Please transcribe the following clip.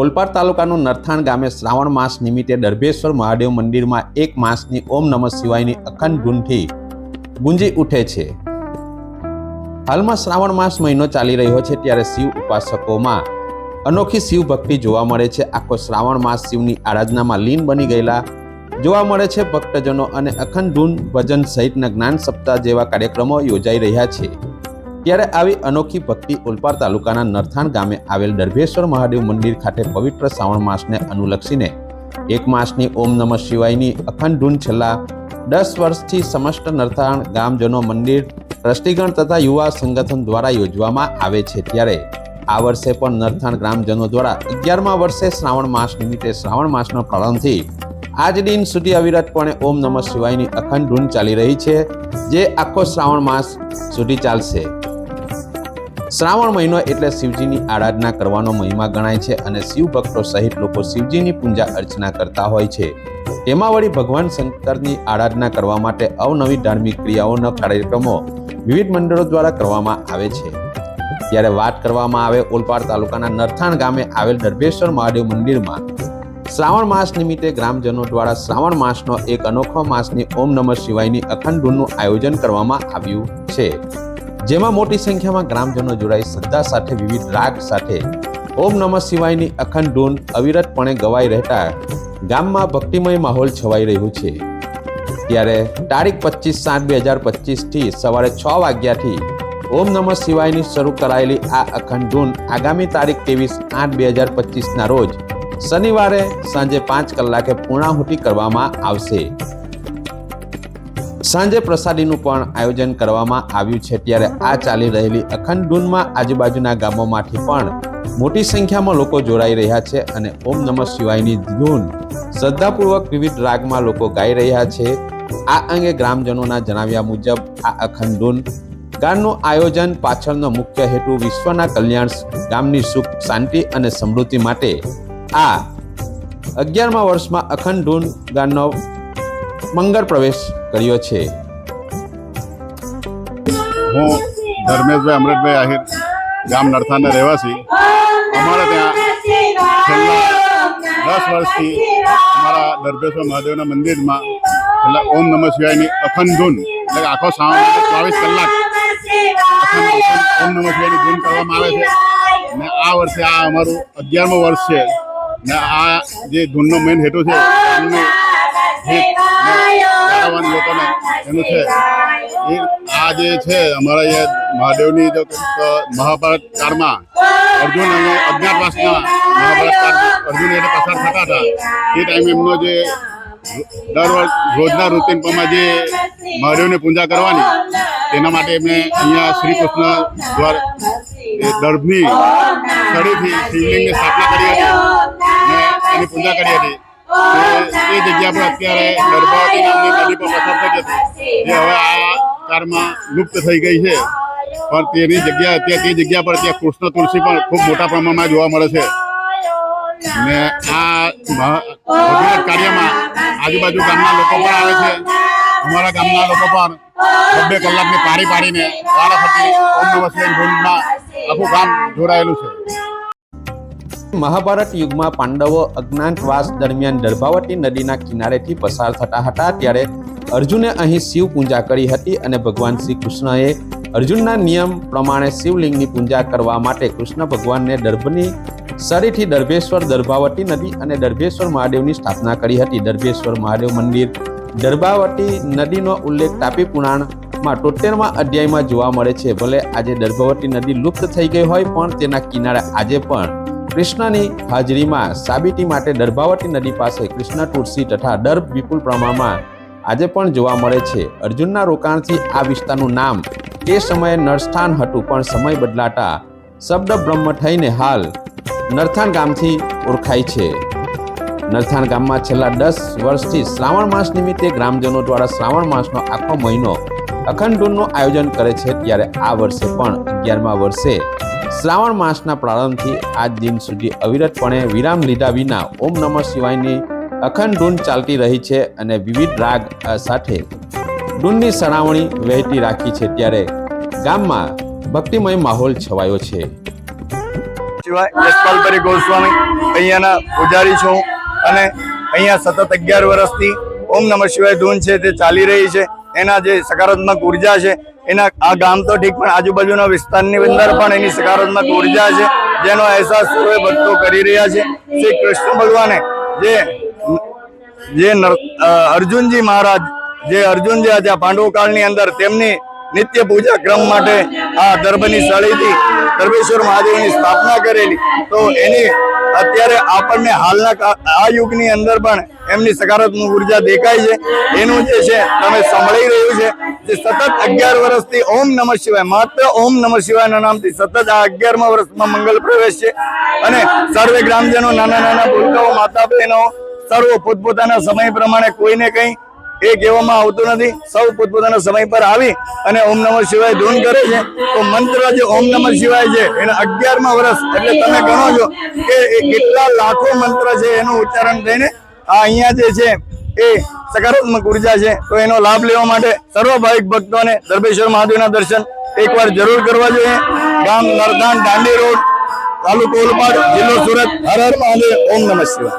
ઓલપાડ તાલુકાનું નરથાણ ગામે શ્રાવણ માસ નિમિત્તે દર્ભેશ્વર મહાદેવ મંદિરમાં એક માસની ઓમ નમઃ શિવાયની અખંડ ધૂનથી ગુંજી ઉઠે છે. હાલમાં શ્રાવણ માસ મહિનો ચાલી રહ્યો છે ત્યારે શિવ ઉપાસકોમાં અનોખી શિવ ભક્તિ જોવા મળે છે. આખો શ્રાવણ માસ શિવની આરાધનામાં લીન બની ગયેલા જોવા મળે છે ભક્તજનો અને અખંડ ધૂન ભજન સહિતના જ્ઞાન સપ્તાહ જેવા કાર્યક્રમો યોજાઈ રહ્યા છે. ત્યારે આવી અનોખી ભક્તિ ઓલપાડ તાલુકાના નરથાણ ગામે આવેલ દર્ભેશ્વર મહાદેવ મંદિર ખાતે પવિત્ર શ્રાવણ માસને અનુલક્ષીને એક માસની ઓમ નમઃ શિવાયની અખંડ ધૂન છેલ્લા દસ વર્ષથી સમસ્ત નરથાણ ગામજનો મંદિર, ટ્રસ્ટીગણ તથા યુવા સંગઠન દ્વારા યોજવામાં આવે છે. ત્યારે આ વર્ષે પણ નરથાણ ગ્રામજનો દ્વારા અગિયારમા વર્ષે શ્રાવણ માસ નિમિત્તે શ્રાવણ માસનો પ્રારંભથી આજ દિન સુધી અવિરતપણે ઓમ નમઃ શિવાયની અખંડ ધૂન ચાલી રહી છે, જે આખો શ્રાવણ માસ સુધી ચાલશે. શ્રાવણ મહિનો એટલે શિવજીની આરાધના કરવાનો મહિમા ગણાય છે અને શિવ ભક્તો સહિત લોકો શિવજીની પૂજા અર્ચના કરતા હોય છે. તેમાં વળી ભગવાન શંકરની આરાધના કરવા માટે અવનવી ધાર્મિક ક્રિયાઓના કાર્યક્રમો વિવિધ મંડળો દ્વારા કરવામાં આવે છે. ત્યારે વાત કરવામાં આવે ઓલપાડ તાલુકાના નરથાણ ગામે આવેલ દર્ભેશ્વર મહાદેવ મંદિરમાં શ્રાવણ માસ નિમિત્તે ગ્રામજનો દ્વારા શ્રાવણ માસનો એક અનોખો માસની ઓમ નમઃ શિવાયની અખંડ ધૂનનું આયોજન કરવામાં આવ્યું છે. જેમાં મોટી સંખ્યામાં ગ્રામજનો જોડાઈ શ્રદ્ધા સાથે વિવિધ રાગ સાથે ઓમ નમઃ શિવાયની અખંડ ધૂન અવિરતપણે ગવાઈ રહેતા ગામમાં ભક્તિમય માહોલ છવાઈ રહ્યું છે. ત્યારે તારીખ પચીસ સાત બે હજાર પચીસથી સવારે છ વાગ્યાથી ઓમ નમઃ શિવાયની શરૂ કરાયેલી આ અખંડ ધૂન આગામી તારીખ ત્રેવીસ આઠ બે હજાર પચીસના રોજ શનિવારે સાંજે પાંચ કલાકે પૂર્ણાહુતિ કરવામાં આવશે. સાંજે પ્રસાદીનું પણ આયોજન કરવામાં આવ્યું છે ત્યારે આ ચાલી રહેલી અખંડ ધૂનમાં આજુબાજુના ગામોમાંથી પણ મોટી સંખ્યામાં લોકો જોડાઈ રહ્યા છે અને ઓમ નમઃ શિવાયની ધૂન શ્રદ્ધાપૂર્વક વિવિધ રાગમાં લોકો ગાઈ રહ્યા છે. આ અંગે ગ્રામજનોના જણાવ્યા મુજબ આ અખંડ ધૂન ગાનનું આયોજન પાછળનો મુખ્ય હેતુ વિશ્વના કલ્યાણ ગામની સુખ, શાંતિ અને સમૃદ્ધિ માટે આ અગિયારમા વર્ષમાં અખંડ ધૂન ગાનનો મંગળ પ્રવેશ કર્યો છે. હું ધર્મેશભાઈ અમૃતભાઈ આહિર ગામ નરથાના રહેવાસી. અમારા ત્યાં છેલ્લા દસ વર્ષથી અમારા દર્ભેશ્વર મહાદેવના મંદિરમાં છેલ્લા ઓમ નમઃ શિવાયની અખંડ ધૂન, એટલે આખો શ્રાવણ ચોવીસ કલાક ઓમ નમઃ શિવાયની ધૂન કરવામાં આવે છે. ને આ વર્ષે આ અમારું અગિયારમું વર્ષ છે. ને આ જે ધૂનનો મેઇન હેતુ છે લોકોને એનું છે. એ આ જે છે, અમારા અહીંયા મહાદેવની મહાભારત કાળમાં અર્જુન અને અજ્ઞાતવાસના મહાભારત કાળમાં અર્જુન એટલે પસાર થતા હતા. એ ટાઈમે એમનો જે દર વર્ષ, રોજના રૂટીન પ્રમાણે જે મહાદેવની પૂજા કરવાની, તેના માટે એમણે અહીંયા શ્રી કૃષ્ણ દ્વારા દર્ભની સ્થળેથી શિવલિંગની સ્થાપના કરી હતી અને એની પૂજા કરી હતી. લુપ્ત થઈ ગઈ છે. પણ તેની જગ્યા અત્યારે તે જગ્યા પર ત્યાં કૃષ્ણ તુલસી પણ ખૂબ મોટા પ્રમાણમાં જોવા મળે છે. ને આ કાર્યમાં આજુબાજુ ગામના લોકો પણ આવે છે. અમારા ગામના લોકો પણ બબ્બે કલાકની પારી પાડીને વારાફરતી ઓમ નમઃ આખું ગામ જોડાયેલું છે. મહાભારત યુગમાં પાંડવો અજ્ઞાતવાસ દરમિયાન દર્ભાવતી નદીના કિનારેથી પસાર થતા હતા, ત્યારે અર્જુને અહીં શિવ પૂજા કરી હતી અને ભગવાન શ્રી કૃષ્ણએ અર્જુનના નિયમ પ્રમાણે શિવલિંગની પૂજા કરવા માટે કૃષ્ણ ભગવાનને દર્ભની સરીથી દર્ભેશ્વર દર્ભાવતી નદી અને દર્ભેશ્વર મહાદેવની સ્થાપના કરી હતી. દર્ભેશ્વર મહાદેવ મંદિર દર્ભાવતી નદીનો ઉલ્લેખ તાપી પુરાણમાં તોતેરમાં અધ્યાયમાં જોવા મળે છે. ભલે આજે દર્ભાવતી નદી લુપ્ત થઈ ગઈ હોય, પણ તેના કિનારે આજે પણ કૃષ્ણની હાજરીમાં સાબિતી માટે દર્ભાવતી નદી પાસે કૃષ્ણ તુલસી તથા દર્ભ વિપુલ પ્રમાણમાં આજે પણ જોવા મળે છે. અર્જુનના રોકાણથી આ વિસ્તારનું નામ તે સમયે નરસ્થાન હતું, પણ સમય બદલાતા શબ્દ બ્રહ્મ થઈને હાલ નરથાણ ગામથી ઓળખાય છે. નરથાણ ગામમાં છેલ્લા દસ વર્ષથી શ્રાવણ માસ નિમિત્તે ગ્રામજનો દ્વારા શ્રાવણ માસનો આખો મહિનો અખંડ આયોજન કરે છે, ત્યારે આ વર્ષે પણ અગિયારમા વર્ષે શ્રાવણ માસના પ્રારંભથી આજ દિન સુધી અવિરતપણે વિરામ લીધા વિના ઓમ નમઃ શિવાયની અખંડ ધૂન ચાલતી રહી છે અને વિવિધ રાગ સાથે ધૂનની સળાવણી વહેતી રાખી છે ત્યારે ગામમાં ભક્તિમય માહોલ છવાયો છે. શિવાય ગોસ્વામી, અહીંયાના પૂજારી છું અને અહીંયા સતત અગિયાર વર્ષથી ઓમ નમઃ શિવાય ધૂન છે તે ચાલી રહી છે. એના જે સકારાત્મક ઊર્જા છે એના આ ગામ તો ઠીક, પણ આજુબાજુના વિસ્તારની અંદર પણ એની સકારાત્મક ઊર્જા છે, જેનો અહેસાસ સર્વે ભક્તો કરી રહ્યા છે. શ્રી કૃષ્ણ ભગવાને જે જે અર્જુનજી મહારાજ, જે અર્જુનજી હતા પાંડવ કાળની અંદર તેમની નિત્ય પૂજા ક્રમ માટે આ દર્ભની શાળીથી દર્ભેશ્વર મહાદેવની સ્થાપના કરેલી. તો એની અત્યારે આપણને હાલના આ યુગની અંદર પણ એમની સકારાત્મક ઊર્જા દેખાય છે. એનું જે છે, તમે સંભળાઈ રહ્યું છે જે સતત અગિયાર વર્ષથી ઓમ નમઃ શિવાય, માત્ર ઓમ નમઃ શિવાયના નામથી સતત આ અગિયારમા વર્ષમાં મંગલ પ્રવેશ છે. અને સર્વે ગ્રામજનો નાના નાના ભૂલકાઓ માતા બહેનો સર્વ પોતપોતાના સમય પ્રમાણે કોઈને કંઈ એ કહેવામાં આવતું નથી. સૌ પોતપોતાના સમય પર આવી અને ઓમ નમઃ શિવાય ધૂન કરે છે. તો મંત્ર જે ઓમ નમઃ શિવાય છે, એના અગિયારમા વર્ષ, એટલે તમે ગણો છો કે કેટલા લાખો મંત્ર છે એનું ઉચ્ચારણ થઈને આ અહીંયા જે છે એ સકારાત્મક ઊર્જા છે. તો એનો લાભ લેવા માટે સર્વ ભાવિક ભક્તોને ધર્મેશ્વર મહાદેવના દર્શન એકવાર જરૂર કરવા જોઈએ. ગામ નરદાન, દાંડી રોડ, તાલુકો ઓલપાડ જિલ્લો સુરત. હર હર મહાદેવ. ઓમ નમઃ શિવાય.